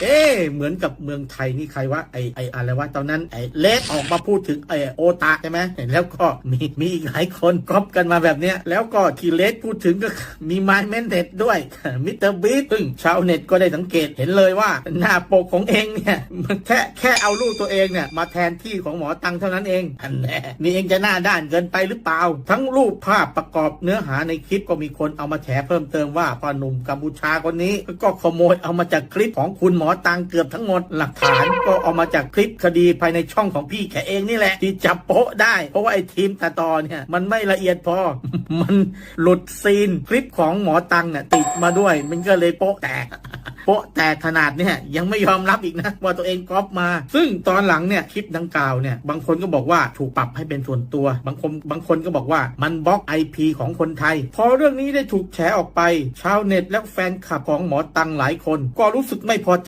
เอ๊เหมือนกับเมืองไทยนี่ใครวะไอไออะไรวะตอนนั้นไอเลสออกมาพูดถึงไอโอตาใช่ไหมแล้วก็มีมีอีกหลายคนก๊อปกันมาแบบเนี้ยแล้วก็ที่เลสพูดถึงก็มีไมเมนเน็ตด้วยมิสเตอร์บีซึ่งชาวเน็ตก็ได้สังเกตเห็นเลยว่า หน้าปกของเองเนี่ยมันแค่แค่เอารูปตัวเองเนี่ยมาแทนที่ของหมอตังเท่านั้นเองอันแน่นี่เองจะหน้าด้านเกินไปหรือเปล่า ทั้งรูปภาพประกอบเนื้อหาในคลิปก็มีคนเอามาแฉเพิ่มเติมว่าพ่อหนุ่มกัมพูชาคนนี้ก็ขโมยเอามาจากคลิปของคุณหมอตังเกือบทั้งหมดหลักฐานก็เอามาจากคลิปคดีภายในช่องของพี่แกเองนี่แหละ ที่จับโป๊ะได้ เพราะว่าไอ้ทีมตัดต่อเนี่ยมันไม่ละเอียดพอ มันหลุดซีนคลิปของหมอตังเนี่ยติดมาด้วย มันก็เลยโป๊ะแตกโป๊ะแตกขนาดเนี่ยยังไม่ยอมรับอีกนะว่าตัวเองก๊อปมา ซึ่งตอนหลังเนี่ยคลิปดังกล่าวเนี่ยบางคนก็บอกว่าถูกปรับให้เป็นส่วนตัว บางคนบางคนก็บอกว่ามันบล็อก IP ของคนไทย พอเรื่องนี้ได้ถูกแฉออกไป ชาวเน็ตและแฟนคลับของหมอตังหลายคน ก็รู้สึกไม่พอใจ